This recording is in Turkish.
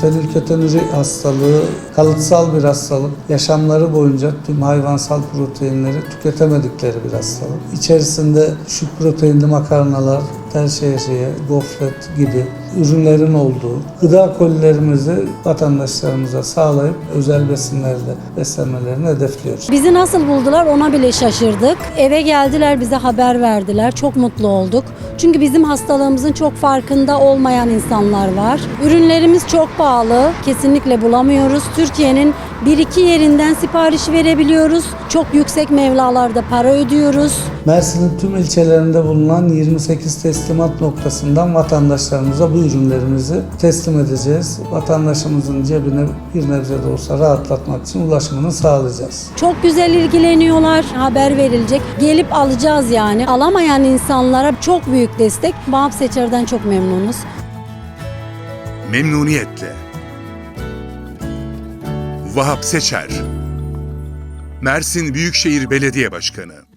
Fenilketonuri hastalığı kalıtsal bir hastalık. Yaşamları boyunca tüm hayvansal proteinleri tüketemedikleri bir hastalık. İçerisinde düşük proteinli makarnalar, tel şehriye, gofret gibi ürünlerin olduğu gıda kolilerimizi vatandaşlarımıza sağlayıp özel besinlerle beslenmelerini hedefliyoruz. Bizi nasıl buldular ona bile şaşırdık. Eve geldiler bize haber verdiler. Çok mutlu olduk. Çünkü bizim hastalığımızın çok farkında olmayan insanlar var. Ürünlerimiz çok pahalı. Kesinlikle bulamıyoruz. Türkiye'nin bir iki yerinden sipariş verebiliyoruz. Çok yüksek mevlalarda para ödüyoruz. Mersin'in tüm ilçelerinde bulunan 28 teslimat noktasından vatandaşlarımıza bu ürünlerimizi teslim edeceğiz. Vatandaşımızın cebine bir nebze de olsa rahatlatmak için ulaşımını sağlayacağız. Çok güzel ilgileniyorlar. Haber verilecek. Gelip alacağız yani. Alamayan insanlara çok büyük destek. Vahap Seçer'den çok memnunuz. Memnuniyetle. Vahap Seçer Mersin Büyükşehir Belediye Başkanı